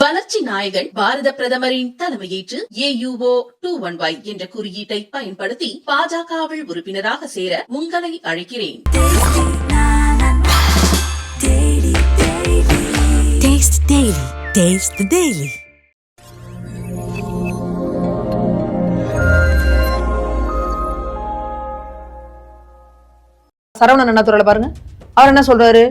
வளர்ச்சி நாயகன் பாரத பிரதமரின் தலைமையேற்று ஏயுஓ டூ ஒன் ஒய் என்ற குறியீட்டை பயன்படுத்தி பாஜகவில் உறுப்பினராக சேர உங்களை அழைக்கிறேன் Taste Daily. Taste the Daily. Saravanan அண்ணாதுரையில பாருங்க அவர் என்ன சொல்றாரு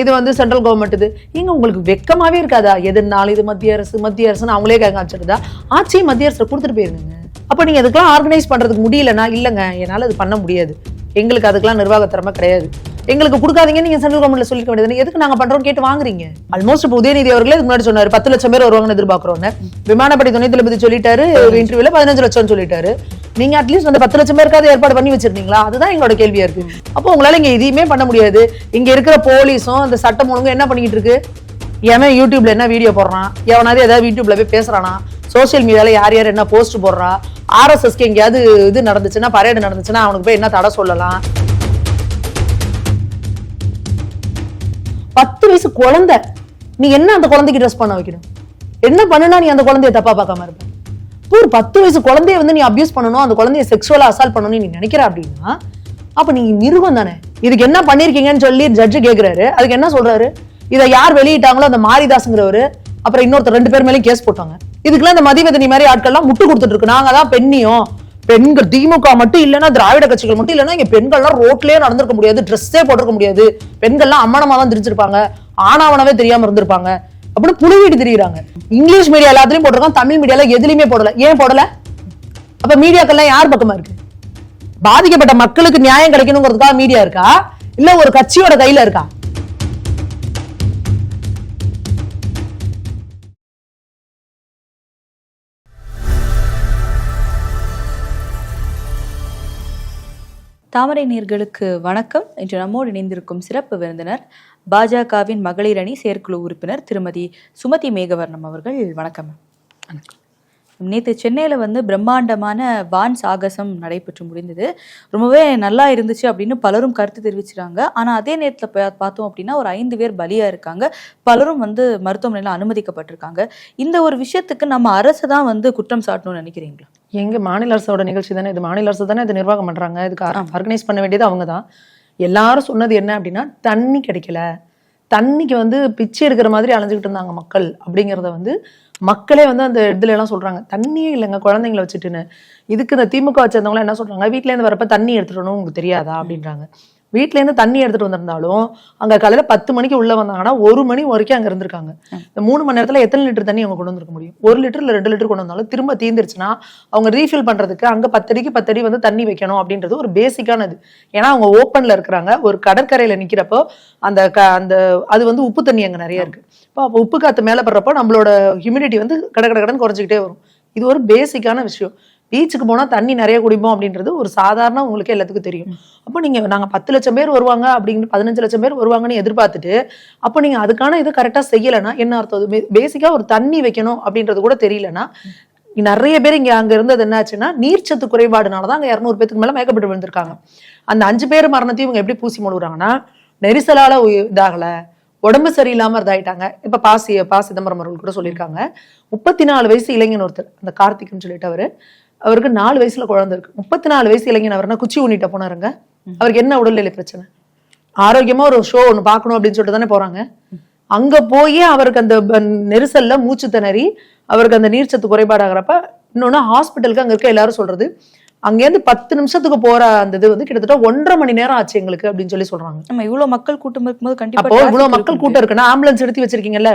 இது வந்து சென்ட்ரல் கவர்மெண்ட் இது. ஏங்க உங்களுக்கு வெக்கமாவே இருக்காதா? எதுனாலும் இது மத்திய அரசு மத்திய அரசுன்னு அவங்களே கேட்க ஆச்சுருதா ஆட்சியை மத்திய அரசு கொடுத்துட்டு போயிருங்க அப்ப நீங்கள் அதுக்கெல்லாம் ஆர்கனைஸ் பண்றதுக்கு முடியலன்னா இல்லைங்க என்னால அது பண்ண முடியாது. எங்களுக்கு அதுக்கெல்லாம் நிர்வாக திறமை கிடையாது. எங்களுக்கு கொடுக்காதீங்க நீங்க சென்ட்ரல் கவர்மெண்ட்ல சொல்லிக்க வேண்டியது எதுக்கு நாங்க பண்றோம் கேட்டு வாங்குறீங்க? ஆல்மோஸ்ட் இப்போ உதயநிதி அவர்களே இதுக்கு முன்னாடி சொன்னாரு பத்து லட்சம் பேர் வருவாங்கன்னு எதிர்பார்க்கிறோம் விமானப்படை துணை தளபதி சொல்லிட்டாரு ஒரு இன்டர்வியூல பதினஞ்சு லட்சம் சொல்லிட்டாரு. நீங்க அட்லீஸ்ட் அந்த பத்து லட்சம் பேருக்காவது ஏற்பாடு பண்ணி வச்சிருந்தீங்களா? அதுதான் எங்களோட கேள்வியா இருக்கு. அப்போ உங்களால இங்க எதையுமே பண்ண முடியாது. இங்க இருக்கிற போலீஸும் அந்த சட்டம் ஒழுங்கும் என்ன பண்ணிக்கிட்டு இருக்கு? எவன் யூடியூப்ல என்ன வீடியோ போடுறான்? எவனாவது ஏதாவது யூடியூப்ல போய் பேசுறானா? சோஷியல் மீடியால யார் யார் என்ன போஸ்ட் போடுறா? ஆர்எஸ்எஸ்க்கு எங்கேயாவது இது நடந்துச்சுன்னா பரேடு நடந்துச்சுன்னா அவனுக்கு போய் என்ன தடை சொல்லலாம்? பத்து வயசு குழந்தை. நீ என்ன அந்த குழந்தைக்கு ட்ரெஸ் பண்ண வைக்கணும்? என்ன பண்ணுனா நீ அந்த குழந்தைய தப்பா பார்க்காம இருப்ப? ஒரு பத்து வயசு குழந்தைய வந்து நீ அபியூஸ் பண்ணணும் அந்த குழந்தைய செக்ஷுவலா அசால்ட் பண்ணணும்னு நீ நினைக்கிற அப்படின்னா அப்ப நீ மிருகம் தானே. இதுக்கு என்ன பண்ணிருக்கீங்கன்னு சொல்லி ஜட்ஜு கேக்குறாரு. அதுக்கு என்ன சொல்றாரு? இதை யார் வெளியிட்டாங்களோ அந்த மாரிதாஸ்ங்கிறவரு அப்புறம் இன்னொருத்தர் ரெண்டு பேர் மேலேயும் கேஸ் போட்டாங்க. இதுக்கெல்லாம் இந்த மதிவதனி மாதிரி ஆட்கள்லாம் முட்டு கொடுத்துட்டு இருக்கு. நாங்க தான் பெண்ணியும். பெண்கள் திமுக மட்டும் இல்லைன்னா திராவிட கட்சிகள் மட்டும் இல்லைன்னா இங்க பெண்கள்லாம் ரோட்லயே நடந்திருக்க முடியாது ட்ரெஸ்ஸே போட்டிருக்க முடியாது. பெண்கள்லாம் அம்மனமா தான் தெரிஞ்சிருப்பாங்க. ஆனாவனவே தெரியாம இருந்திருப்பாங்க. அப்படின்னு புழுவீடு திரியுறாங்க. இங்கிலீஷ் மீடியா எல்லாத்துலயும் போட்டிருக்கான் தமிழ் மீடியால எதுலயுமே போடல. ஏன் போடல? அப்ப மீடியாக்கள்லாம் யார் பக்கமா இருக்கு? பாதிக்கப்பட்ட மக்களுக்கு நியாயம் கிடைக்கணுங்கிறதுக்காக மீடியா இருக்கா? இல்ல ஒரு கட்சியோட கையில இருக்கா? தாமரை நீர்களுக்கு வணக்கம். இன்று நம்மோடு இணைந்திருக்கும் சிறப்பு விருந்தினர் பாஜகவின் மகளிர் அணி செயற்குழு உறுப்பினர் திருமதி சுமதி மேகவர்ணம் அவர்கள். வணக்கம். நேற்று சென்னையில் வந்து பிரம்மாண்டமான வான் சாகசம் நடைபெற்று முடிந்தது. ரொம்பவே நல்லா இருந்துச்சு அப்படின்னு பலரும் கருத்து தெரிவிச்சிருக்காங்க ஆனால் அதே நேரத்தில் பார்த்தோம் அப்படின்னா ஒரு ஐந்து பேர் பலியாக இருக்காங்க. பலரும் வந்து மருத்துவமனையில் அனுமதிக்கப்பட்டிருக்காங்க. இந்த ஒரு விஷயத்துக்கு நம்ம அரசு தான் வந்து குற்றம் சாட்டணும்னு நினைக்கிறீங்களா? எங்க மாநில அரசோட நிகழ்ச்சி தானே? இது மாநில அரசு தானே இது நிர்வாகம் பண்றாங்க. இதுக்கு ஆர்கனைஸ் பண்ண வேண்டியது அவங்க தான். எல்லாரும் சொன்னது என்ன அப்படின்னா தண்ணி கிடைக்கல. தண்ணிக்கு வந்து பிச்சை எடுக்கிற மாதிரி அலைஞ்சுக்கிட்டு இருந்தாங்க மக்கள் அப்படிங்கிறத வந்து மக்களே வந்து அந்த இதுல எல்லாம் சொல்றாங்க தண்ணியே இல்லைங்க குழந்தைங்களை வச்சுட்டுன்னு. இதுக்கு இந்த திமுக வச்சிருந்தவங்க என்ன சொல்றாங்க வீட்ல இருந்து வரப்ப தண்ணி எடுத்துட்டு உங்களுக்கு தெரியாதா? அப்படின்றாங்க. வீட்ல இருந்து தண்ணி எடுத்துட்டு வந்திருந்தாலும் அங்க காலையில பத்து மணிக்கு உள்ள வந்தாங்கன்னா ஒரு மணி வரைக்கும் அங்க இருந்திருக்காங்க. இந்த மூணு மணி நேரத்துல எத்தனை லிட்டர் தண்ணி அவங்க கொண்டு வந்திருக்க முடியும்? ஒரு லிட்டர் இல்ல ரெண்டு லிட்டர் கொண்டு வந்தாலும் திரும்ப தீந்துருச்சுன்னா அவங்க ரீஃபில் பண்றதுக்கு அங்க பத்தடிக்கு பத்தடி வந்து தண்ணி வைக்கணும் அப்படின்றது ஒரு பேசிக்கானது ஏன்னா அவங்க ஓப்பன்ல இருக்கிறாங்க ஒரு கடற்கரையில நிக்கிறப்போ அந்த அந்த அது வந்து உப்பு தண்ணி அங்க நிறைய இருக்கு. இப்போ அப்போ உப்பு காற்று மேலே படுறப்போ நம்மளோட ஹியூமிடிட்டி வந்து கட கட கடன்னு குறைஞ்சிக்கிட்டே வரும். இது ஒரு பேசிக்கான விஷயம். பீச்சுக்கு போனால் தண்ணி நிறைய குடிப்போம் அப்படின்றது ஒரு சாதாரண உங்களுக்கு எல்லாத்துக்கும் தெரியும். அப்போ நீங்கள் நாங்கள் பத்து லட்சம் பேர் வருவாங்க அப்படிங்கிற பதினஞ்சு லட்சம் பேர் வருவாங்கன்னு எதிர்பார்த்துட்டு அப்போ நீங்கள் அதுக்கான இது கரெக்டாக செய்யலைன்னா என்ன அர்த்தம்? பேசிக்காக ஒரு தண்ணி வைக்கணும் அப்படின்றது கூட தெரியலன்னா நிறைய பேர் இங்கே அங்கே இருந்தது என்னாச்சுன்னா நீர்ச்சத்து குறைபாடுனால தான் அங்கே இரநூறு பேத்துக்கு மேலே மேக்கப்பட்டு விழுந்திருக்காங்க. அந்த அஞ்சு பேர் மரணத்தையும் இவங்க எப்படி பூசி முழுகுறாங்கன்னா நெரிசலால் இதாகலை. உடம்பு சரியில்லாம இதாயிட்டாங்க. இப்ப பாசி பா சிதம்பரம் அவர்கள் கூட சொல்லியிருக்காங்க. முப்பத்தி நாலு வயசு இளைஞன் ஒருத்தர் அந்த கார்த்திக்னு சொல்லிட்டு அவரு. அவருக்கு நாலு வயசுல குழந்தை இருக்கு. முப்பத்தி நாலு வயசு இளைஞன் அவர்னா குச்சி ஊனிட்ட போனாருங்க. அவருக்கு என்ன உடல்நிலை பிரச்சனை? ஆரோக்கியமா ஒரு ஷோ ஒண்ணு பார்க்கணும் அப்படின்னு சொல்லிட்டு தானே போறாங்க. அங்க போய் அவருக்கு அந்த நெரிசல்ல மூச்சு திணறி அவருக்கு அந்த நீர்ச்சத்து குறைபாடாகிறப்ப இன்னொன்னு ஹாஸ்பிட்டலுக்கு அங்க இருக்க எல்லாரும் சொல்றது அங்கேருந்து பத்து நிமிஷத்துக்கு போற அந்த இது வந்து கிட்டத்தட்ட ஒன்றரை மணி நேரம் ஆச்சு எங்களுக்கு அப்படின்னு சொல்லி சொல்றாங்க. நம்ம இவ்வளவு மக்கள் கூட்டம் இருக்கும்போது கண்டிப்பா இவ்வளவு மக்கள். கூட்டம் இருக்குன்னா ஆம்புலன்ஸ் எடுத்து வச்சிருக்கீங்கல்ல?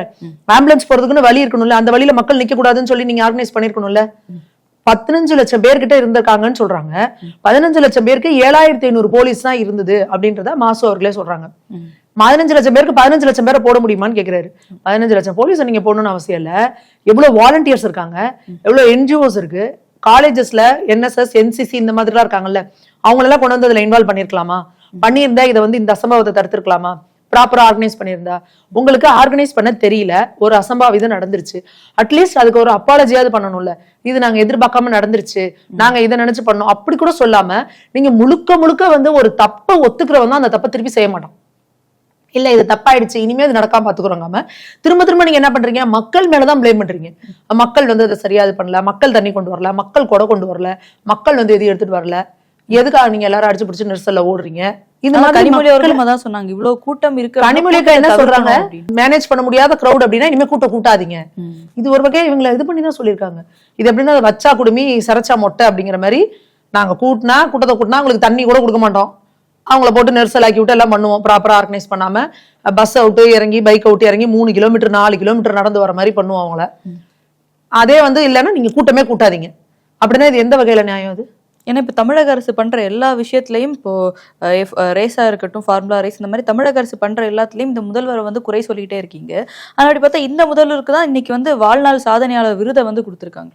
ஆம்புலன்ஸ் போறதுக்குன்னு வழி இருக்கணும்ல? அந்த வழியில மக்கள் நிக்க கூடாதுன்னு சொல்லி நீங்க ஆர்கனைஸ் பண்ணிருக்கணும்ல? பதினஞ்சு லட்சம் பேர்கிட்ட இருந்திருக்காங்கன்னு சொல்றாங்க. பதினஞ்சு லட்சம் பேருக்கு ஏழாயிரத்தி ஐநூறு போலீஸ் தான் இருந்தது அப்படின்றத மாசு அவர்களே சொல்றாங்க. பதினஞ்சு லட்சம் பேருக்கு பதினஞ்சு லட்சம் பேரை போட முடியுமான்னு கேக்குறாரு. பதினஞ்சு லட்சம் போலீஸ் நீங்க போடணும்னு அவசியம் இல்ல. எவ்வளவு வாலண்டியர்ஸ் இருக்காங்க. எவ்வளவு என்ஜிஓஸ் இருக்கு. காலேஜஸ்ல என்எஸ்எஸ் என்சிசி இந்த மாதிரிலாம் இருக்காங்கல்ல அவங்களெல்லாம் கொண்டு வந்து அதுல இன்வால்வ் பண்ணிருக்கலாமா? பண்ணியிருந்தா இதை வந்து இந்த அசம்பாவத்தை தடுத்திருக்கலாமா? ப்ராப்பரா ஆர்கனைஸ் பண்ணியிருந்தா? உங்களுக்கு ஆர்கனைஸ் பண்ண தெரியல ஒரு அசம்பாவிதம் நடந்துருச்சு. அட்லீஸ்ட் அதுக்கு ஒரு அப்பாலஜியாவது பண்ணணும்ல. இது நாங்க எதிர்பார்க்காம நடந்துருச்சு. நாங்க இதை நினைச்சு பண்ணோம். அப்படி கூட சொல்லாம நீங்க முழுக்க முழுக்க வந்து ஒரு தப்பை ஒத்துக்கிறவன் தான் அந்த தப்பை திருப்பி செய்ய மாட்டோம் இல்ல இது தப்பாயிடுச்சு இனிமே இது நடக்காம பாத்துக்கிறோங்காம திரும்ப திரும்ப நீங்க என்ன பண்றீங்க? மக்கள் மேலதான் ப்ளேம் பண்றீங்க. மக்கள் வந்து அதை சரியா இது பண்ணல மக்கள் தண்ணி கொண்டு வரல மக்கள் கொடை கொண்டு வரல மக்கள் வந்து எது எடுத்துட்டு வரல. எதுக்காக நீங்க எல்லாரும் அடிச்சு பிடிச்சு நெரிசல்ல ஓடுறீங்க? இந்த மாதிரி கனிமொழி அவர்களும் சொன்னாங்க. இவ்வளவு கூட்டம் இருக்கு. கனிமொழி அக்கா என்ன சொல்றாங்க? மேனேஜ் பண்ண முடியாத கிரௌட் அப்படின்னா இனிமே கூட்டம் கூட்டாதீங்க. இது ஒரு வகையை இவங்களை இது பண்ணி தான் சொல்லியிருக்காங்க. இது எப்படின்னா வச்சா குடுமி சரைச்சா மொட்டை அப்படிங்கிற மாதிரி நாங்க கூட்டினா கூட்டத்தை கூட்டினா உங்களுக்கு தண்ணி கூட கொடுக்க மாட்டோம். அவங்கள போட்டு நெரிசல் ஆக்கி விட்டு எல்லாம் பண்ணுவோம். ப்ராப்பரா ஆர்கனைஸ் பண்ணாம பஸ் விட்டு இறங்கி பைக் விட்டு இறங்கி மூணு கிலோமீட்டர் நாலு கிலோமீட்டர் நடந்து வர மாதிரி பண்ணுவோம் அவங்கள. அதே வந்து இல்லைன்னா நீங்க கூட்டமே கூட்டாதீங்க. அப்படின்னா இது எந்த வகையில நியாயம் அது? ஏன்னா இப்ப தமிழக அரசு பண்ற எல்லா விஷயத்திலையும் இப்போ அஹ், F- அஹ், ரேஸா இருக்கட்டும் ஃபார்முலா ரேஸ் இந்த மாதிரி தமிழக அரசு பண்ற எல்லாத்துலயும் இந்த முதல்வரை வந்து குறை சொல்லிட்டே இருக்கீங்க. ஆனா அப்படி பார்த்தா இந்த முதல்வருக்கு தான் இன்னைக்கு வந்து வாழ்நாள் சாதனையாளர் விருதை வந்து கொடுத்துருக்காங்க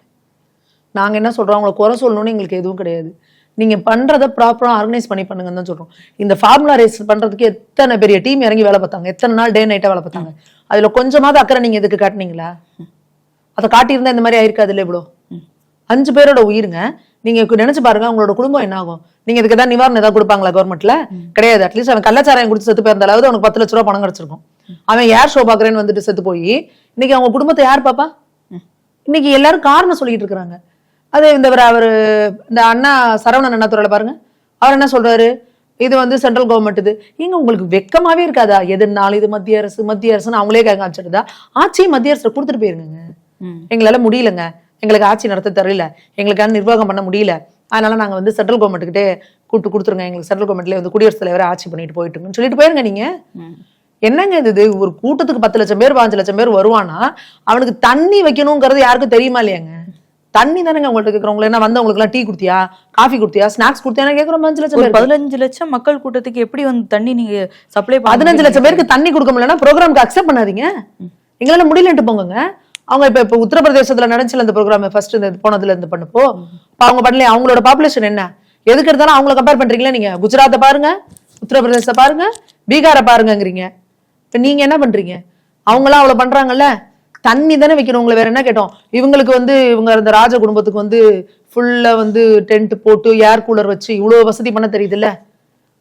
நாங்க என்ன சொல்றோம்? அவங்களை குறை சொல்லணும்னு எங்களுக்கு எதுவும் கிடையாது. நீங்க பண்றத ப்ராப்பரா ஆர்கனைஸ் பண்ணி பண்ணுங்கன்னு தான் சொல்றோம். இந்த ஃபார்முலா ரேஸ் பண்றதுக்கு எத்தனை பெரிய டீம் இறங்கி வேலை பார்த்தாங்க? எத்தனை நாள் டே நைட்டா வேலை பார்த்தாங்க? அதுல கொஞ்சமாவது அக்கறை நீங்க எதுக்கு காட்டுனீங்களா? அதை காட்டியிருந்தா இந்த மாதிரி ஆயிருக்காது இல்லை இவ்வளோ அஞ்சு பேரோட உயிருங்க. நீங்க நினைச்சு பாருங்க உங்களோட குடும்பம் என்ன ஆகும் நீங்க இதுக்கு ஏதாவது நிவாரணம் ஏதாவது கொடுப்பாங்களா கவர்மெண்ட்ல கிடையாது. அட்லீஸ்ட் அவன் கள்ளச்சாராயம் குடிச்சு செத்து போயிருந்தாலாவது அவனுக்கு பத்து லட்ச ரூபா பணம் கிடைச்சிருக்கும். அவன் ஏர் ஷோ பாக்குறேன்னு வந்துட்டு செத்து போய் இன்னைக்கு அவங்க குடும்பத்தை யார் பாப்பா? இன்னைக்கு எல்லாரும் காரணம் சொல்லிட்டு இருக்கிறாங்க. அது இந்த அவரு இந்த அண்ணா சரவணன் அண்ணாதுறையில பாருங்க. அவர் என்ன சொல்றாரு? இது வந்து சென்ட்ரல் கவர்மெண்ட் இது. ஏங்க உங்களுக்கு வெக்கமாவே இருக்காதா? எதுனாலும் இது மத்திய அரசு மத்திய அரசுன்னு அவங்களே கேட்க ஆரம்பிச்சிருந்தா ஆட்சியை மத்திய அரசு கொடுத்துட்டு போயிருங்க எங்களால முடியலங்க. எங்களுக்கு ஆட்சி நடத்த தெரியல. எங்களுக்கான நிர்வாகம் பண்ண முடியல. அதனால நாங்க வந்து சென்ட்ரல் கவர்மெண்ட்டுக்கிட்டே கூட்டு கொடுத்துருங்க. எங்களுக்கு சென்ட்ரல் கவர்மெண்ட்ல வந்து குடியரசுத் தலைவரை ஆட்சி பண்ணிட்டு போயிட்டுங்கன்னு சொல்லிட்டு போயிருங்க நீங்க. என்னங்க இது? ஒரு கூட்டத்துக்கு பத்து லட்சம் பேர் பாஞ்சு லட்சம் பேர் வருவானா? அவனுக்கு தண்ணி வைக்கணுங்கிறது யாருக்கும் தெரியுமா இல்லையாங்க? தண்ணி தானேங்க உங்கள்ட்ட கேட்குறவங்களை என்ன வந்தவங்களுக்கு எல்லாம் டீ கொடுத்தியா? காஃபி கொடுத்தியா? ஸ்நாக்ஸ் கொடுத்தியா? கேட்குறோம் பாஞ்சு லட்சம் பேர் பதினஞ்சு லட்சம் மக்கள் கூட்டத்துக்கு எப்படி வந்து தண்ணி நீங்க சப்ளை பதினஞ்சு லட்சம் பேருக்கு தண்ணி கொடுக்க முடியலன்னா ப்ரோக்ராம்க்கு அக்செப்ட் பண்ணாதீங்க. எங்களால முடியலன்ட்டு போங்க அவங்க இப்ப இப்ப உத்தரப்பிரதேசத்துல நடந்துச்சுல இந்த ப்ரோக்ராம் ஃபர்ஸ்ட் இந்த போனதுல இருந்து பண்ணப்போ. அவங்க பண்ணல அவங்களோட பாப்புலேஷன் என்ன? எதுக்கு எடுத்தாலும் அவங்கள கம்பேர் பண்றீங்களா நீங்க? குஜராத்தை பாருங்க உத்தரப்பிரதேச பாருங்க பீகாரை பாருங்கங்கிறீங்க. இப்ப நீங்க என்ன பண்றீங்க? அவங்களாம் அவ்வளவு பண்றாங்கல்ல? தண்ணி தானே வைக்கணும். உங்களை வேற என்ன கேட்டோம்? இவங்களுக்கு வந்து இவங்க இந்த ராஜ குடும்பத்துக்கு வந்து ஃபுல்லா வந்து டென்ட் போட்டு ஏர் கூலர் வச்சு இவ்வளவு வசதி பண்ண தெரியுதுல்ல?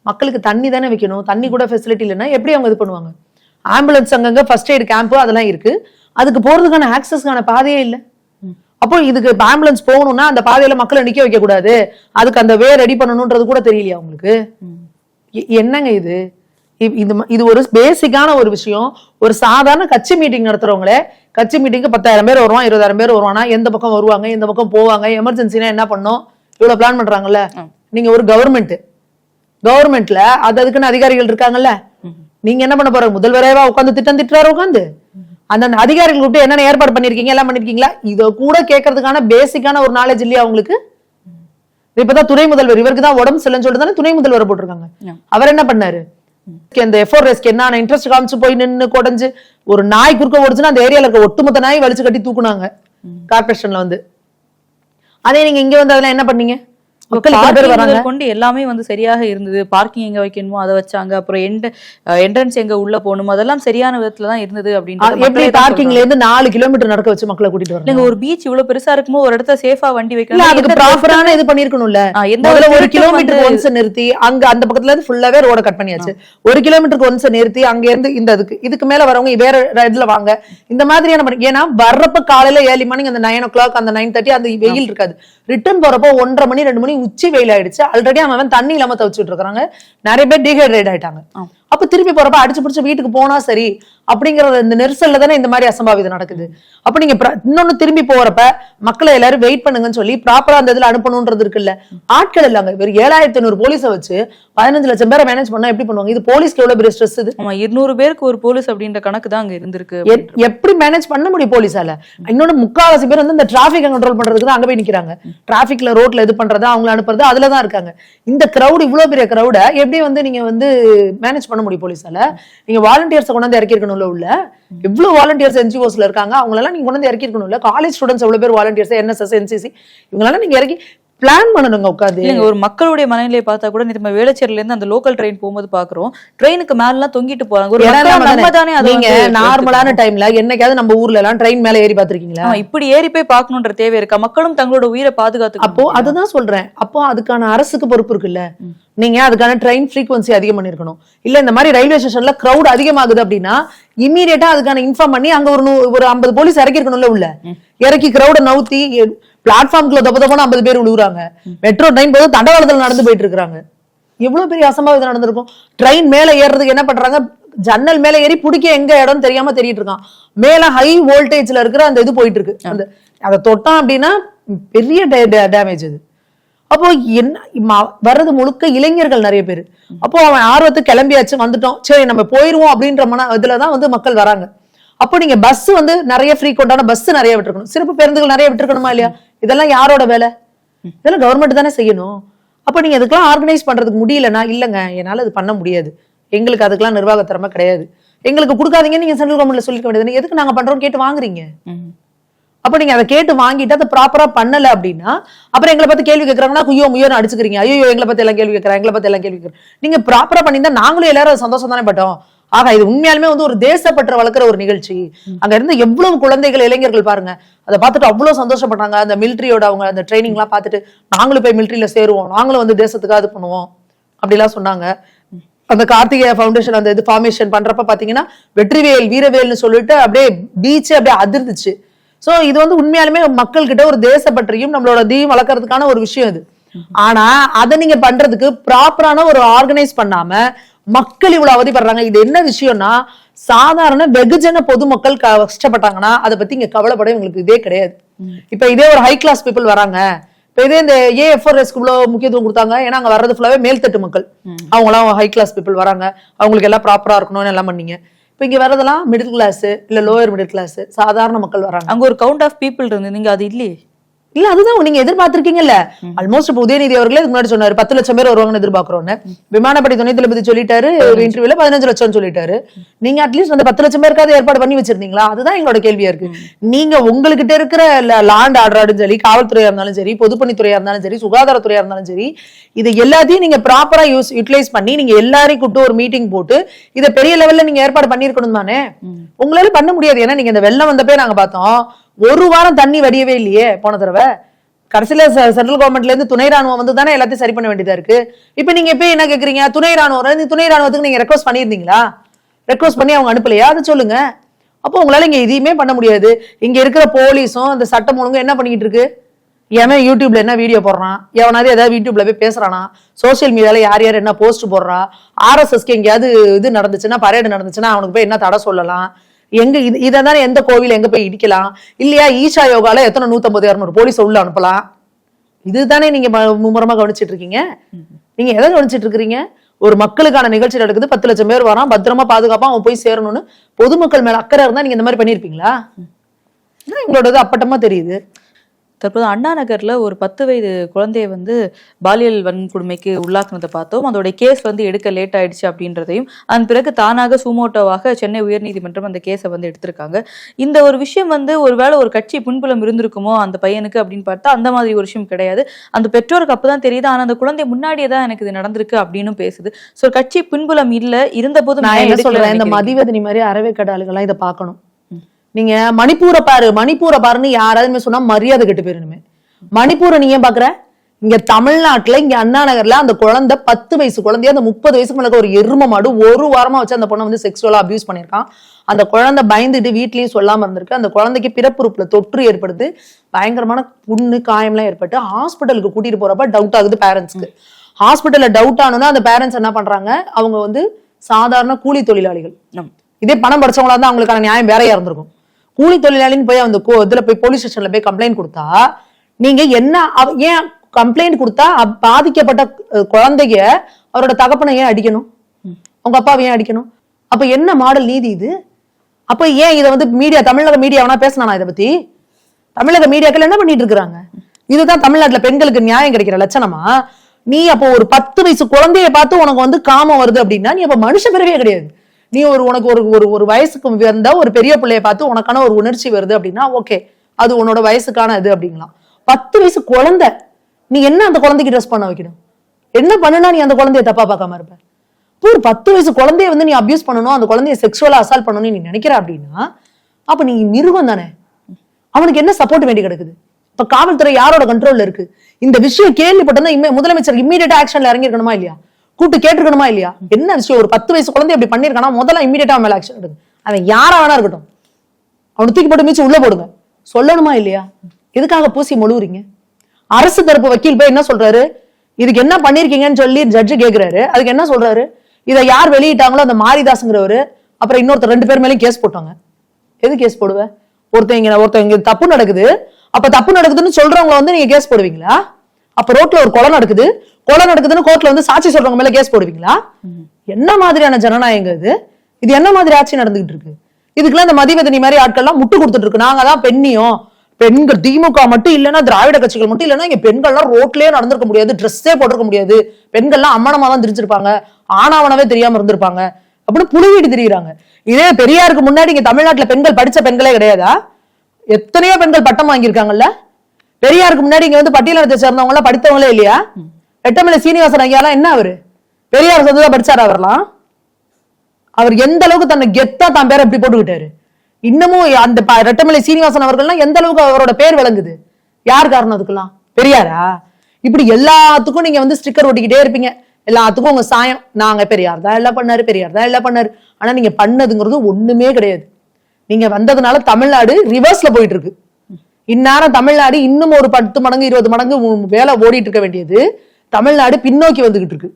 மக்களுக்கு தண்ணி தானே வைக்கணும். தண்ணி கூட ஃபெசிலிட்டி இல்லைன்னா எப்படி அவங்க இது பண்ணுவாங்க? ஆம்புலன்ஸ் அங்கங்க ஃபர்ஸ்ட் எய்ட் கேம்ப் அதெல்லாம் இருக்கு. அதுக்கு போறதுக்கான ஆக்சஸ்க்கான பாதையே இல்லை. அப்போ இதுக்கு ஆம்புலன்ஸ் போகணும்னா அந்த பாதையில மக்களை நிக்க வைக்க கூடாது அதுக்கு அந்த வே ரெடி பண்ணணும்ன்றது கூட தெரியலையா உங்களுக்கு? என்னங்க இது? இது இது ஒரு பேசிக்கான ஒரு விஷயம். ஒரு சாதாரண கட்சி மீட்டிங் நடத்துறவங்களே கட்சி மீட்டிங்க்கு பத்தாயிரம் பேர் வருவான் இருபதாயிரம் பேர் வருவானா எந்த பக்கம் வருவாங்க எந்த பக்கம் போவாங்க எமர்ஜென்சினா என்ன பண்ணும் இவ்வளவு பிளான் பண்றாங்கல்ல. நீங்க ஒரு கவர்மெண்ட் கவர்மெண்ட்ல அது அதுக்குன்னு அதிகாரிகள் இருக்காங்கல்ல. நீங்க என்ன பண்ண போற முதல்வரேவா உட்காந்து திட்டம் திட்டுறாரு உட்காந்து அந்த அதிகாரிகள் கூப்பிட்டு என்னென்ன ஏற்பாடு பண்ணிருக்கீங்க எல்லாம் பண்ணிருக்கீங்களா? இத கூட கேட்கறதுக்கான பேசிக்கான ஒரு நாலேஜ் இல்லையா உங்களுக்கு இப்பதான் துணை முதல்வர் இவருக்கு தான் உடம்பு சரியில்லைன்னு சொல்லிட்டு தானே துணை முதல்வரை போட்டிருக்காங்க. அவர் என்ன பண்ணாரு? இந்த எஃபோர் ரேஸ்க்கு என்ன இன்ட்ரெஸ்ட் காமிச்சு போய் நின்னு குடஞ்சு ஒரு நாய் குறுக்க ஓடுச்சுன்னா அந்த ஏரியால இருக்க ஒட்டுமொத்த நாய் வலிச்சு கட்டி தூக்குனாங்க. கார்பரேஷன்ல வந்து. அதே நீங்க இங்க வந்து அதெல்லாம் என்ன பண்ணீங்க? மக்கள் கொண்டு எல்லாமே வந்து சரியாக இருந்தது. பார்க்கிங் எங்க வைக்கணுமோ அதை வச்சாங்க. அப்புறம் என்ட்ரன்ஸ் எங்க உள்ள போகணுமோ அதெல்லாம் சரியான விதத்துல தான் இருந்தது அ- அப்படின்றது எப்படி பார்க்கிங்ல. இருந்து நாலு கிலோமீட்டர் நடக்க வச்சு மக்களை கூட்டிட்டு வரணும்? ஒரு பீச் இவ்வளவு பெருசா இருக்குமோ ஒரு இடத்துல சேஃபா வண்டி வைக்கணும். அதுக்கு ப்ராப்பரான இது பண்ணிருக்கணும்ல. எந்த ஒரு கிலோமீட்டர் ஒன்ஸ் நிறுத்தி அங்க அந்த பக்கத்துல இருந்து ஃபுல்லாவே ரோட கட் பண்ணியாச்சு. ஒரு கிலோமீட்டருக்கு ஒன்ஸ் நிறுத்தி அங்க இருந்து இந்த இதுக்கு இதுக்கு மேல வரவங்க வேற இதுல வாங்க. இந்த மாதிரியான ஏன்னா வர்றப்ப காலையில ஏர்லி மார்னிங் அந்த நைன் ஓ கிளாக் அந்த நைன் தேர்ட்டி அந்த வெயில் இருக்காது. ரிட்டர்ன் போறப்போ ஒன்றரை மணி ரெண்டு மணி உச்சி வெயில் ஆயிடுச்சு ஆல்ரெடி அவன் தண்ணி இல்லாம தவிச்சுட்டு இருக்காங்க நிறைய பேர் டீஹைட்ரேட் ஆயிட்டாங்க. அப்ப திருப்பி போறப்ப அடிச்சு பிடிச்சு வீட்டுக்கு போனா சரி அப்படிங்கிற இந்த நெரிசல்ல தானே இந்த மாதிரி அசம்பாவிதம் நடக்குது. அப்ப நீங்க இன்னொன்னு திரும்பி போறப்ப மக்களை எல்லாரும் வெயிட் பண்ணுங்கன்னு சொல்லி ப்ராப்பரா அந்த இதுல அனுப்பணும்ன்றது இருக்குல்ல. ஆட்கள் இல்லங்க வெறும் ஏழாயிரத்தி ஐநூறு போலீஸை வச்சு பதினஞ்சு லட்சம் பேரை மேனேஜ் பண்ணா எப்படி பண்ணுவாங்க? இது போலீஸ்க்கு எவ்வளவு பெரிய ஸ்ட்ரெஸ் இது? ஆமா இருநூறு பேருக்கு ஒரு போலீஸ் அப்படின்ற கணக்கு தான் அங்க இருந்திருக்கு. எப்படி மேனேஜ் பண்ண முடியும் போலீஸால? இன்னொன்னு முக்காவாசி பேர் வந்து இந்த டிராபிக் கண்ட்ரோல் பண்றதுக்கு தான் அங்க போய் நிக்கிறாங்க. டிராபிக்ல ரோட்ல இது பண்றது அவங்கள அனுப்புறது அதுல தான் இருக்காங்க. இந்த கிரௌட் இவ்வளவு பெரிய கிரௌட எப்படி வந்து நீங்க வந்து மேனேஜ் பண்ண முடியும் போலீஸால நீங்க வாலண்டியர்ஸை கொண்டாந்து இறக்கி இருக்கணும்ல உள்ள? எவ்வளவு வாலண்டியர்ஸ் என்ஜிஓஸ்ல இருக்காங்க? அவங்களெல்லாம் நீங்க கொண்டாந்து இறக்கிருக்கணும்ல காலேஜ் ஸ்டூடெண்ட்ஸ் எவ்வளவு பேர் வாலண்டியர்ஸ் என்எஸ்எஸ் என்சிசி இவங்களெல்லாம் நீங்க இறக்கி பிளான் பண்ணணுங்க உட்காந்து. இல்லைங்க ஒரு மக்களுடைய மனநிலையை பார்த்தா கூட நம்ம வேளச்சேரில இருந்து அந்த லோக்கல் ட்ரெயின் போகும்போது பாக்குறோம் ட்ரெயினுக்கு மேல எல்லாம் தொங்கிட்டு போறாங்க. ஒரு நம்ம தானே. நீங்க நார்மலான டைம்ல என்னைக்காவது நம்ம ஊர்ல எல்லாம் ட்ரெயின் மேல ஏறி பாத்திருக்கீங்களா இப்படி ஏறி போய் பார்க்கணுன்ற தேவை இருக்கா? மக்களும் தங்களோட உயிரை பாதுகாத்து அப்போ அதுதான் சொல்றேன். அப்போ அதுக்கான அரசுக்கு பொறுப்பு இருக்குல்ல? நீங்க அதுக்கான ட்ரெயின் ஃப்ரீக்வன்சி அதிகம் பண்ணிருக்கணும். இல்ல இந்த மாதிரி ரயில்வே ஸ்டேஷன்ல கிரௌட் அதிகமாகுது அப்படின்னா இமீடியட்டா அதுக்கான இன்ஃபார்ம் பண்ணி அங்க ஒரு ஒரு ஐம்பது போலீஸ் இறக்கி இருக்கணும்ல உள்ள இறக்கி கிரௌட நவுத்தி பிளாட்ஃபார்ம்குள்ள தப்பு தப்பான ஐம்பது பேர் விழுகுறாங்க மெட்ரோ ட்ரெயின் போது தண்டவாளத்துல நடந்து போயிட்டு இருக்காங்க எவ்வளவு பெரிய அசம்பாவிதம் நடந்திருக்கும்? ட்ரெயின் மேல ஏறுறதுக்கு என்ன பண்றாங்க? ஜன்னல் மேல ஏறி பிடிக்க எங்க இடம்னு தெரியாம தெரியிட்டு இருக்கான். மேல ஹை வோல்டேஜ்ல இருக்கிற அந்த இது போயிட்டு இருக்கு அந்த அதை தொட்டான் அப்படின்னா பெரிய டேமேஜ் அது அப்போ என்ன வர்றது முழுக்க இளைஞர்கள் நிறைய பேர். அப்போ அவன் ஆர்வத்துக்கு கிளம்பியாச்சு வந்துட்டோம். சரி நம்ம போயிருவோம் அப்படின்ற மன இதுலதான் வந்து மக்கள் வராங்க. அப்போ நீங்க பஸ் வந்து நிறைய ஃப்ரீக்வெண்டான பஸ் நிறைய விட்டுருக்கணும். சிறப்பு பேருந்துகள் நிறைய விட்டுருக்கணுமா இல்லையா? இதெல்லாம் யாரோட வேலை? இதெல்லாம் கவர்மெண்ட் தானே செய்யணும். அப்போ நீங்க இதுக்கெல்லாம் ஆர்கனைஸ் பண்றதுக்கு முடியலன்னா இல்லைங்க என்னால அது பண்ண முடியாது. எங்களுக்கு அதுக்கெல்லாம் நிர்வாக திறமை கிடையாது. எங்களுக்கு கொடுக்காதீங்க நீங்க சென்ட்ரல் கவர்மெண்ட்ல சொல்லிக்க வேண்டியது எதுக்கு நாங்க பண்றோம் கேட்டு வாங்குறீங்க. அப்ப நீங்க அதை கேட்டு வாங்கிட்டு அதை ப்ராப்பரா பண்ணல அப்படின்னா அப்புறம் எங்களை பத்தி கேள்வி கேட்கறாங்கன்னா குய்யோ முய்யோன்னு அடிச்சுக்கிறீங்க. ஐயோ எங்களை பத்தி எல்லாம் கேள்வி கேட்கறேன் எங்களை பத்தி எல்லாம் கேள்வி கேட்கறேன் நீங்க ப்ராப்பரா பண்ணியிருந்தா நாங்களும் எல்லாரும் சந்தோஷம் தானே பட்டோம். ஆக இது உண்மையாலுமே வந்து ஒரு தேசப்பற்ற வளர்க்குற ஒரு நிகழ்ச்சி. அங்க இருந்து எவ்வளவு குழந்தைகள் இளைஞர்கள் பாருங்க. அதை பார்த்துட்டு அவ்வளவு சந்தோஷப்பட்டாங்க அந்த மிலிட்ரியோட அவங்க அந்த ட்ரைனிங் எல்லாம் பார்த்துட்டு நாங்களும் போய் மிலிட்ரியில சேருவோம். நாங்களும் வந்து தேசத்துக்காக இது பண்ணுவோம். அப்படிலாம் சொன்னாங்க. அந்த கார்த்திகேய ஃபவுண்டேஷன் அந்த இது ஃபார்மேஷன் பண்றப்ப பாத்தீங்கன்னா வெற்றிவேல் வீரவேல்னு சொல்லிட்டு அப்படியே பீச் அப்படியே அதிர்ந்துச்சு. சோ இது வந்து உண்மையாலுமே மக்கள் கிட்ட ஒரு தேசப்பற்றியும் நம்மளோட தீயும் வளர்க்கறதுக்கான ஒரு விஷயம் இது. ஆனா அதை நீங்க பண்றதுக்கு ப்ராப்பரான ஒரு ஆர்கனைஸ் பண்ணாம மக்கள் இவ்வளவு அவதிப்படுறாங்க. இது என்ன விஷயம்னா சாதாரண வெகுஜன பொதுமக்கள் கஷ்டப்பட்டாங்கன்னா அதை பத்தி இங்க கவலைப்பட இவங்களுக்கு இதே கிடையாது. இப்ப இதே ஒரு ஹை கிளாஸ் பீப்புள் வராங்க. இப்ப இதே இந்த ஏஎஃப்ஆர்எஸ்க்கு இவ்வளவு முக்கியத்துவம் கொடுத்தாங்க. ஏன்னா அங்க வர்றது ஃபுல்லாவே மேல்தட்டு மக்கள். அவங்களாம் ஹை கிளாஸ் பீப்புள் வராங்க. அவங்களுக்கு எல்லாம் ப்ராப்பரா இருக்கணும்னு எல்லாம் பண்ணீங்க. இப்ப இங்க வர்றதெல்லாம் மிடில் கிளாஸ் இல்ல லோயர் மிடில் கிளாஸ் சாதாரண மக்கள் வராங்க. அங்க ஒரு கவுண்ட் ஆஃப் பீப்புள் இருந்து நீங்க அது இல்லையே. இல்ல அதுதான் நீங்க எதிர்பார்த்திருக்கீங்கல்ல. ஆல்மோஸ்ட் இப்ப உதயநிதி அவர்களே முன்னாடி சொன்னாரு பத்து லட்சம் பேர் வருவாங்கன்னு எதிர்பார்க்கிறோன்னு. விமானப்படை துணை தளபதி சொல்லிட்டாரு ஒரு இன்டர்வியூல பதினஞ்சு லட்சம் சொல்லிட்டாரு. நீங்க அட்லீஸ்ட் அந்த பத்து லட்சம் பேருக்காவது ஏற்பாடு பண்ணி வச்சிருந்தீங்களா? அதுதான் எங்களோட கேள்வியா இருக்கு. நீங்க உங்ககிட்ட இருக்கிற லாண்ட் ஆர்டரும் சரி காவல்துறையா இருந்தாலும் சரி பொதுப்பணித்துறையா இருந்தாலும் சரி சுகாதாரத்துறையா இருந்தாலும் சரி இது எல்லாத்தையும் நீங்க ப்ராப்பரா யூஸ் யூட்டிலைஸ் பண்ணி நீங்க எல்லாரையும் கூப்பிட்டு ஒரு மீட்டிங் போட்டு இதை பெரிய லெவல்ல நீங்க ஏற்பாடு பண்ணிருக்கணும் தானே? உங்களால பண்ண முடியாது. ஏன்னா நீங்க இந்த வெள்ளம் வந்தப்பே நாங்க பார்த்தோம். ஒரு வாரம் தண்ணி வடியவே இல்லையே போன தடவை? கடைசியில சென்ட்ரல் கவர்மெண்ட்ல இருந்து துணை ராணுவம் வந்து தானே எல்லாத்தையும் சரி பண்ண வேண்டியதா இருக்கு? இப்ப நீங்க இப்ப என்ன கேக்குறீங்க? துணை ராணுவம் துணை ராணுவத்துக்கு நீங்க ரெக்வஸ்ட் பண்ணியிருந்தீங்களா? ரெக்வஸ்ட் பண்ணி அவங்க அனுப்பலையா? அதை சொல்லுங்க. அப்போ உங்களால இங்க எதையுமே பண்ண முடியாது. இங்க இருக்கிற போலீஸும் அந்த சட்டம் ஒழுங்கும் என்ன பண்ணிக்கிட்டு இருக்கு? எவன் யூடியூப்ல என்ன வீடியோ போடுறான்? எவனாவது ஏதாவது யூடியூப்ல போய் பேசுறானா? சோஷியல் மீடியால யார் யார் என்ன போஸ்ட் போடுறா? ஆர்எஸ்எஸ்க்கு எங்கேயாவது இது நடந்துச்சுன்னா பரேடு நடந்துச்சுன்னா அவனுக்கு போய் என்ன தடை சொல்லலாம்? எங்க இது இதை தானே எந்த கோவில் எங்க போய் இடிக்கலாம்? இல்லையா ஈஷா யோகால எத்தனை நூத்தம்பது இரநூறு போலீஸ் உள்ள அனுப்பலாம்? இதுதானே நீங்க மும்முரமா கவனிச்சிட்டு இருக்கீங்க? நீங்க எதை கவனிச்சிட்டு இருக்கிறீங்க? ஒரு மக்களுக்கான நிகழ்ச்சி நடக்குது பத்து லட்சம் பேர் வரான் பத்திரமா பாதுகாப்பா அவன் போய் சேரணும்னு பொதுமக்கள் மேல அக்கறை இருந்தா நீங்க இந்த மாதிரி பண்ணிருப்பீங்களா எங்களோட இது அப்பட்டமா தெரியுது. தற்போது அண்ணா நகர்ல ஒரு பத்து வயது குழந்தையை வந்து பாலியல் வன்கொடுமைக்கு உள்ளாக்குனதை பார்த்தோம். அதோட கேஸ் வந்து எடுக்க லேட் ஆயிடுச்சு அப்படின்றதையும் அதன் பிறகு தானாக சுமோட்டோவாக சென்னை உயர்நீதிமன்றம் அந்த கேஸை வந்து எடுத்திருக்காங்க. இந்த ஒரு விஷயம் வந்து ஒருவேளை ஒரு கட்சி பின்புலம் இருந்திருக்குமோ அந்த பையனுக்கு அப்படின்னு பார்த்தா அந்த மாதிரி ஒரு விஷயம் கிடையாது. அந்த பெற்றோருக்கு அப்பதான் தெரியுது ஆனா அந்த குழந்தை முன்னாடியே தான் எனக்கு இது நடந்திருக்கு அப்படின்னு பேசுது. சோ கட்சி பின்புலம் இல்ல இருந்த போதும் நான் என்ன சொல்றேன்? இந்த மதிவதனி மாதிரி அறவே கடாளுகள்லாம் இதை பார்க்கணும். நீங்க மணிப்பூரை பாரு மணிப்பூரை பாருன்னு யாராவது சொன்னா மரியாதை கெட்டு போயிருணுமே மணிப்பூரை நீ ஏன் பாக்குற? இங்க தமிழ்நாட்டுல இங்க அண்ணா நகர்ல அந்த குழந்தை பத்து வயசு குழந்தைய அந்த முப்பது வயசுக்கு மேல ஒரு எரும மாடு ஒரு வாரமா வச்சு அந்த பொண்ணை வந்து செக்ஸுவலா அபியூஸ் பண்ணிருக்கான் அந்த குழந்தை பயந்துட்டு வீட்லயும் சொல்லாம இருந்திருக்கு. அந்த குழந்தைக்கு பிறப்புறுப்புல தொற்று ஏற்படுது. பயங்கரமான புண்ணு காயம்லாம் ஏற்பட்டு ஹாஸ்பிட்டலுக்கு கூட்டிட்டு போறப்ப டவுட் ஆகுது பேரண்ட்ஸ்க்கு ஹாஸ்பிட்டல்ல டவுட் ஆனோன்னா அந்த பேரண்ட்ஸ் என்ன பண்றாங்க? அவங்க வந்து சாதாரண கூலி தொழிலாளிகள். இதே பணம் படிச்சவங்களா இருந்தா அவங்களுக்கான நியாயம் வேறையா இருந்திருக்கும். கூலி தொழிலாளின்னு போய் அந்த கோ- இதுல போய் போலீஸ் ஸ்டேஷன்ல போய் கம்ப்ளைண்ட் கொடுத்தா நீங்க என்ன அவ- ஏன் கம்ப்ளைண்ட் கொடுத்தா பாதிக்கப்பட்ட குழந்தைய அவரோட தகப்பனை ஏன் அடிக்கணும்? உங்க அப்பாவை ஏன் அடிக்கணும்? அப்ப என்ன மாடல் நீதி இது? அப்ப ஏன் இதை வந்து மீடியா தமிழக மீடியா வேணா பேசினா இதை பத்தி? தமிழக மீடியாக்கள் என்ன பண்ணிட்டு இருக்கிறாங்க? இதுதான் தமிழ்நாட்டுல பெண்களுக்கு நியாயம் கிடைக்கிற லட்சணமா? நீ அப்போ ஒரு பத்து வயசு குழந்தைய பார்த்து உனக்கு வந்து காமம் வருது அப்படின்னா நீ அப்ப மனுஷ பிறவே கிடையாது. நீ ஒரு உனக்கு ஒரு ஒரு ஒரு வயசுக்கு வந்த ஒரு பெரிய பிள்ளைய பார்த்து உனக்கான ஒரு உணர்ச்சி வருது அப்படின்னா ஓகே அது உன்னோட வயசுக்கான இது அப்படிங்களாம் பத்து வயசு குழந்தை நீ என்ன அந்த குழந்தைக்கு ட்ரெஸ் பண்ண வைக்கணும்? என்ன பண்ணுனா நீ அந்த குழந்தைய தப்பா பார்க்காம இருப்ப? இப்போ ஒரு பத்து வயசு குழந்தைய வந்து நீ அபியூஸ் பண்ணணும் அந்த குழந்தைய செக்ஷுவலா அசால்ட் பண்ணணும்னு நீ நினைக்கிற அப்படின்னா அப்ப நீ மிருகம் தானே? அவனுக்கு என்ன சப்போர்ட் வேண்டி கிடக்குது? இப்ப காவல்துறை யாரோட கண்ட்ரோல்ல இருக்கு? இந்த விஷயம் கேள்விப்பட்டா முதலமைச்சர் இம்மீடியட்டா ஆக்ஷன்ல இறங்கிருக்கணுமா இல்லையா? கூட்டு கேட்டிருக்கணுமா இல்லையா? என்ன விஷயம்? ஒரு பத்து வயசு குழந்தை அப்படி பண்ணிருக்கானா முதல்ல இமீடியட்டா மேல ஆக்ஷன் எடுங்க. அவன் யாரா வேணா இருக்கட்டும். அவனை தூக்கி போட்டு மீச்சு உள்ள போடுங்க. சொல்லணுமா இல்லையா? எதுக்காக பூசி மொழுவுறீங்க அரசு தரப்பு வக்கீல் போய் என்ன சொல்றாரு? இதுக்கு என்ன பண்ணிருக்கீங்கன்னு சொல்லி ஜட்ஜு கேக்குறாரு. அதுக்கு என்ன சொல்றாரு? இதை யார் வெளியிட்டாங்களோ அந்த மாரிதாஸ்ங்கிறவரு அப்புறம் இன்னொருத்தர் ரெண்டு பேர் மேலேயும் கேஸ் போட்டாங்க. எது கேஸ் போடுவ? ஒருத்தங்க ஒருத்தங்க தப்பு நடக்குது. அப்ப தப்பு நடக்குதுன்னு சொல்றவங்க வந்து நீங்க கேஸ் போடுவீங்களா? அப்ப ரோட்ல ஒரு கொலை நடக்குது. கொலை நடக்குதுன்னு கோர்ட்ல வந்து சாட்சி சொல்றவங்க மேல கேஸ் போடுவீங்களா? என்ன மாதிரியான ஜனநாயகம் இது? இது என்ன மாதிரி ஆட்சி நடந்துகிட்டு இருக்கு? இதுக்கெல்லாம் இந்த மதிவதனி மாதிரி ஆட்கள்லாம் முட்டு கொடுத்துட்டு இருக்கு. நாங்க தான் பெண்ணியம். பெண்கள் திமுக மட்டும் இல்லைன்னா திராவிட கட்சிகள் மட்டும் இல்லைன்னா இங்க பெண்கள்லாம் ரோட்லயே நடந்திருக்க முடியாது ட்ரெஸ்ஸே போட்டிருக்க முடியாது. பெண்கள்லாம் அம்மனமா தான் திரிச்சிருப்பாங்க ஆனாவனவே தெரியாம இருந்திருப்பாங்க. அப்படின்னு புழுவிட்டு திரியுறாங்க. இதே பெரியாருக்கு முன்னாடி இங்க தமிழ்நாட்டுல பெண்கள் படிச்ச பெண்களே கிடையாதா? எத்தனையோ பெண்கள் பட்டம் வாங்கியிருக்காங்கல்ல? பெரியாருக்கு முன்னாடி இங்க வந்து பட்டியலத்தை சேர்ந்தவங்க எல்லாம் படித்தவங்களே இல்லையா? எட்டமலை சீனிவாசன் ஐயாலாம் என்ன அவரு? பெரியார் சொந்ததான் படிச்சாரா அவர்லாம்? அவர் எந்த அளவுக்கு தன்னை கெத்தா தான் பேரை இப்படி போட்டுக்கிட்டாரு? இன்னமும் அந்த ரெட்டமலை சீனிவாசன் அவர்கள்லாம் எந்த அளவுக்கு அவரோட பேர் விளங்குது? யார் காரணம் அதுக்கெல்லாம்? பெரியாரா? இப்படி எல்லாத்துக்கும் நீங்க வந்து ஸ்டிக்கர் ஒட்டிக்கிட்டே இருப்பீங்க. எல்லாத்துக்கும் உங்க சாயம். நாங்க பெரியார் தான் எல்லாம் பண்ணாரு பெரியார் தான் எல்லாம் பண்ணாரு. ஆனா நீங்க பண்ணதுங்கிறது ஒண்ணுமே கிடையாது. நீங்க வந்ததுனால தமிழ்நாடு ரிவர்ஸ்ல போயிட்டு இருக்கு. இந்நேரம் தமிழ்நாடு இன்னும் ஒரு பத்து மடங்கு இருபது மடங்கு வேலை ஓடிட்டு இருக்க வேண்டியது. தமிழ்நாடு பின்னோக்கி வந்துகிட்டு இருக்கு.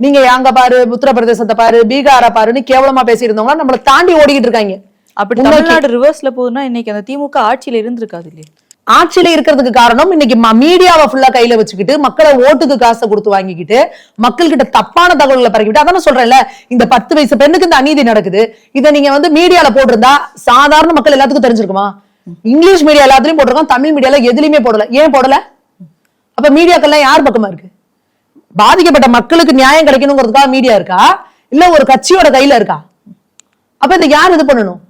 நீங்க அங்க பாரு உத்தரப்பிரதேசத்தை பாரு பீகாரை பாருன்னு கேவலமா பேசியிருந்தவங்க நம்மளை தாண்டி ஓடிக்கிட்டு இருக்காங்க. அப்படி. தமிழ்நாடு ரிவர்ஸ்ல போகுதுன்னா இன்னைக்கு அந்த திமுக ஆட்சியில இருந்திருக்காது இல்லையா? ஆட்சியில இருக்கிறதுக்கு காரணம் இன்னைக்கு மீடியாவை ஃபுல்லா கையில வச்சுக்கிட்டு மக்களை ஓட்டுக்கு காசை கொடுத்து வாங்கிக்கிட்டு மக்கள் கிட்ட தப்பான தகவல்களை பரப்பிட்டு அதான சொல்றேன்ல இந்த பத்து வயசு பெண்ணுக்கு இந்த அநீதி நடக்குது. இதை நீங்க வந்து மீடியால போட்டிருந்தா சாதாரண மக்கள் எல்லாத்துக்கும் தெரிஞ்சிருக்குமா? இங்கிலீஷ் மீடியா எல்லாத்துலயும் போட்டிருக்கோம் தமிழ் மீடியால எதுலயுமே போடல. ஏன் போடல? அப்ப மீடியாக்கெல்லாம் யார் பக்கமா இருக்கு? பாதிக்கப்பட்ட மக்களுக்கு நியாயம் கிடைக்கணுங்கிறதுக்காக மீடியா இருக்கா? இல்ல ஒரு கட்சியோட கையில இருக்கா? அப்ப இந்த யார் இது பண்ணணும்?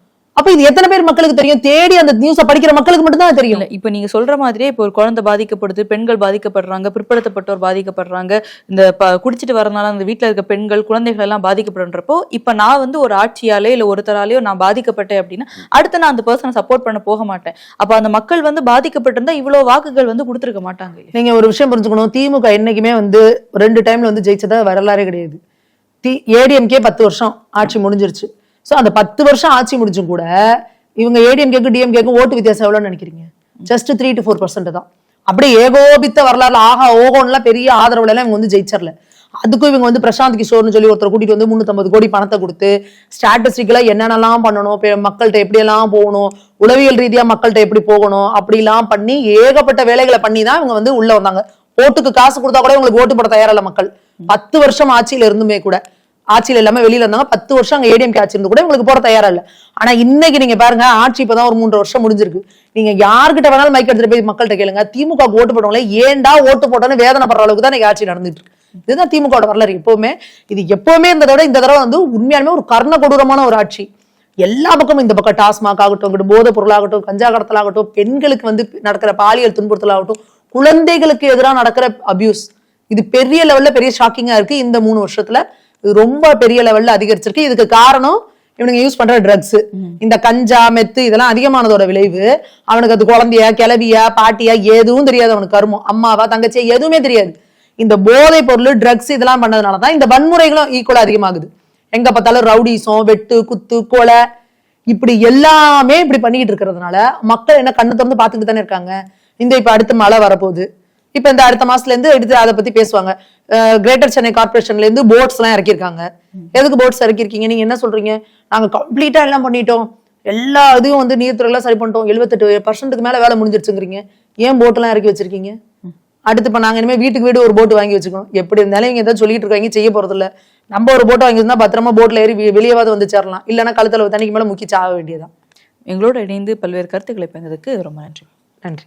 அப்ப இது எத்தனை பேர் மக்களுக்கு தெரியும்? தேடி அந்த நியூஸ படிக்கிற மக்களுக்கு மட்டும் தான் தெரியும் இப்ப நீங்க சொல்ற மாதிரியே இப்போ ஒரு குழந்தை பாதிக்கப்படுது பெண்கள் பாதிக்கப்படுறாங்க பிற்படுத்தப்பட்டோர் பாதிக்கப்படுறாங்க இந்த குடிச்சிட்டு வரனால அந்த வீட்ல இருக்க பெண்கள் குழந்தைகள் எல்லாம் பாதிக்கப்படுன்றப்போ இப்ப நான் வந்து ஒரு ஆட்சியாலே இல்ல ஒருத்தராலேயோ நான் பாதிக்கப்பட்டேன் அப்படின்னா அடுத்து நான் அந்த பர்சனை சப்போர்ட் பண்ண போக மாட்டேன். அப்ப அந்த மக்கள் வந்து பாதிக்கப்பட்டிருந்தா இவ்வளவு வாக்குகள் வந்து கொடுத்துருக்க மாட்டாங்க? நீங்க ஒரு விஷயம் புரிஞ்சுக்கணும். திமுக என்னைக்குமே வந்து ரெண்டு டைம்ல வந்து ஜெயிச்சதா வரலாறே கிடையாது. தி ஏடிஎம்கே பத்து வருஷம் ஆட்சி முடிஞ்சிருச்சு. ஸோ அந்த பத்து வருஷம் ஆட்சி முடிஞ்சும் கூட இவங்க ஏடிஎம்கேக்கு டிஎம்கேக்கு ஓட்டு வித்தியாசம் எவ்வளோன்னு நினைக்கிறீங்க? Just three to four percent தான். அப்படியே ஏகோபித்த வரலாறு ஆகா ஓகோன்லாம் பெரிய ஆதரவுல எல்லாம் இவங்க வந்து ஜெயிச்சர்ல. அதுக்கும் இவங்க வந்து பிரசாந்த் கிஷோர்னு சொல்லி ஒருத்தர் கூட்டிட்டு வந்து முன்னூத்தம்பது கோடி பணத்தை கொடுத்து ஸ்டாட்டிஸ்டிக்கலா என்னென்னலாம் பண்ணணும் இப்ப மக்கள்கிட்ட எப்படியெல்லாம் போகணும் உளவியல் ரீதியா மக்கள்கிட்ட எப்படி போகணும் அப்படிலாம் பண்ணி ஏகப்பட்ட வேலைகளை பண்ணி தான் இவங்க வந்து உள்ள வந்தாங்க. ஓட்டுக்கு காசு கொடுத்தா கூட இவங்களுக்கு ஓட்டு போட தயாரில்ல மக்கள். பத்து வருஷம் ஆட்சியில இருந்துமே கூட. ஆட்சியில் எல்லாமே வெளியில இருந்தாங்க பத்து வருஷம் அங்கே ஏடிஎம்கே ஆட்சி இருந்து கூட உங்களுக்கு போட தயாரா இல்லை. ஆனா இன்னைக்கு நீங்க பாருங்க ஆட்சி இப்பதான் ஒரு மூன்று வருஷம் முடிஞ்சிருக்கு. நீங்க யாருக்கிட்ட வேணாலும் மைக் எடுத்துட்டு போய் மக்கள்கிட்ட கேளுங்க. திமுக ஓட்டு போட்டவங்களே ஏன்டா ஓட்டு போட்டோன்னு படுற அளவுக்கு தான் ஆட்சி நடந்துட்டு இருக்கு. இதுதான் திமுக வரலாறு எப்பவுமே. இது எப்பவுமே இந்த தடவை இந்த தடவை வந்து உண்மையாலுமே ஒரு கர்ண கொடூரமான ஒரு ஆட்சி. எல்லா பக்கமும் இந்த பக்கம் டாஸ்மாக் ஆகட்டும் இங்கிட்டு போதைப் பொருளாகட்டும் கஞ்சா கடத்தலாகட்டும் பெண்களுக்கு வந்து நடக்கிற பாலியல் துன்புறுத்தல் ஆகட்டும் குழந்தைகளுக்கு எதிராக நடக்கிற அபியூஸ் இது பெரிய லெவல்ல பெரிய ஷாக்கிங்கா இருக்கு இந்த மூணு வருஷத்துல. இது ரொம்ப பெரிய லெவல்ல அதிகரிச்சிருக்கு. இதுக்கு காரணம் இவனுங்க யூஸ் பண்ற ட்ரக்ஸ் இந்த கஞ்சா மெத்து இதெல்லாம் அதிகமானதோட விளைவு. அவனுக்கு அது குழந்தையா கிளவியா பாட்டியா எதுவும் தெரியாது அவனுக்கு கருமம் அம்மாவா தங்கச்சியா எதுவுமே தெரியாது. இந்த போதைப் பொருள் ட்ரக்ஸ் இதெல்லாம் பண்ணதுனால தான் இந்த வன்முறைகளும் ஈக்குவலா அதிகமாகுது. எங்க பார்த்தாலும் ரவுடிசம் வெட்டு குத்து கொலை இப்படி எல்லாமே இப்படி பண்ணிக்கிட்டு இருக்கிறதுனால மக்கள் என்ன கண்ணு திறந்து பார்த்துட்டு தானே இருக்காங்க. இந்த இப்ப அடுத்து மழை வரப்போகுது. இப்ப இந்த அடுத்த மாசத்துல இருந்து எடுத்து அதை பத்தி பேசுவாங்க. கிரேட்டர் சென்னை கார்பரேஷன்ல இருந்து போட்ஸ் எல்லாம் இறக்கியிருக்காங்க. எதுக்கு போட்ஸ் இறக்கிருக்கீங்க நீங்க என்ன சொல்றீங்க? நாங்க கம்ப்ளீட்டா எல்லாம் பண்ணிட்டோம். எல்லா இதையும் வந்து நீர்த்துறையெல்லாம் சரி பண்ணிட்டோம். எழுபத்தெட்டு பர்சன்ட்டுக்கு மேல வேலை முடிஞ்சிருச்சுங்கிறீங்க. ஏன் போட் எல்லாம் இறக்கி வச்சிருக்கீங்க? அடுத்து இப்ப நாங்க இனிமே வீட்டுக்கு வீடு ஒரு போட் வாங்கி வச்சுக்கணும் எப்படி இருந்தாலும் இவங்க ஏதாவது சொல்லிட்டு இருக்காங்க செய்ய போறது இல்ல நம்ம ஒரு போட் வாங்கி இருந்தா பத்திரமா போட்ல ஏறி வெளியவாது வந்து சேரலாம். இல்லைன்னா கழுத்துல தண்ணிக்கு மேல முக்கி சாக வேண்டியதான் எங்களோட இணைந்து பல்வேறு கருத்துக்களை பகிர்ந்ததுக்கு ரொம்ப நன்றி. நன்றி.